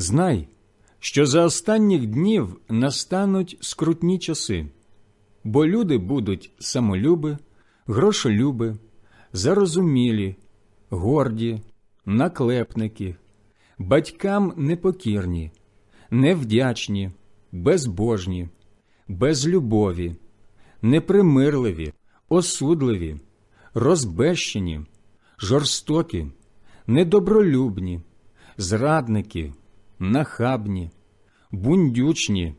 Знай, що за останніх днів настануть скрутні часи, бо люди будуть самолюби, грошолюби, зарозумілі, горді, наклепники, батькам непокірні, невдячні, безбожні, безлюбові, непримирливі, осудливі, розбещені, жорстокі, недобролюбні, зрадники, нахабні, бундючні,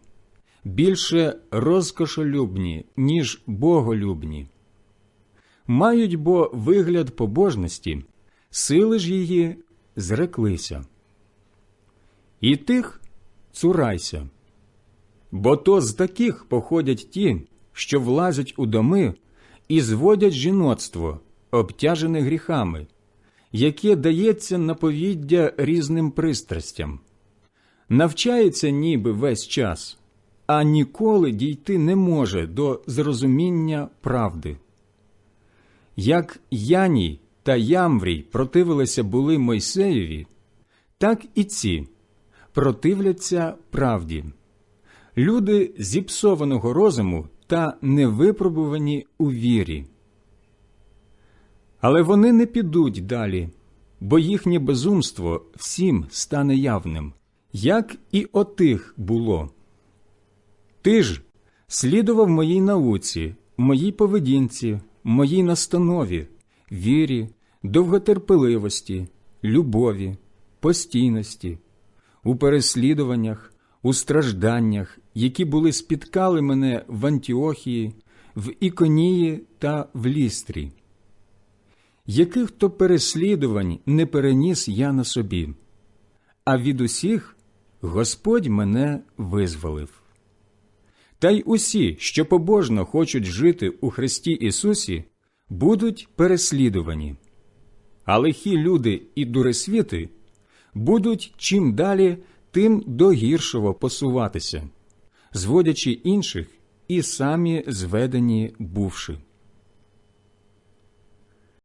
більше розкошолюбні, ніж боголюбні. Мають бо вигляд побожності, сили ж її зреклися. І тих цурайся, бо то з таких походять ті, що влазять у доми і зводять жіноцтво, обтяжене гріхами, яке дається наповіддя різним пристрастям, навчається ніби весь час, а ніколи дійти не може до зрозуміння правди. Як Яній та Ямврій противилися були Мойсеєві, так і ці противляться правді. Люди зіпсованого розуму та невипробувані у вірі. Але вони не підуть далі, бо їхнє безумство всім стане явним, як і отих було. Ти ж слідував моїй науці, моїй поведінці, моїй настанові, вірі, довготерпеливості, любові, постійності, у переслідуваннях, у стражданнях, які були спіткали мене в Антіохії, в Іконії та в Лістрі. Яких то переслідувань не переніс я на собі, а від усіх Господь мене визволив. Та й усі, що побожно хочуть жити у Христі Ісусі, будуть переслідувані, а лихі люди і дуресвіти будуть чим далі, тим до гіршого посуватися, зводячи інших і самі зведені бувши.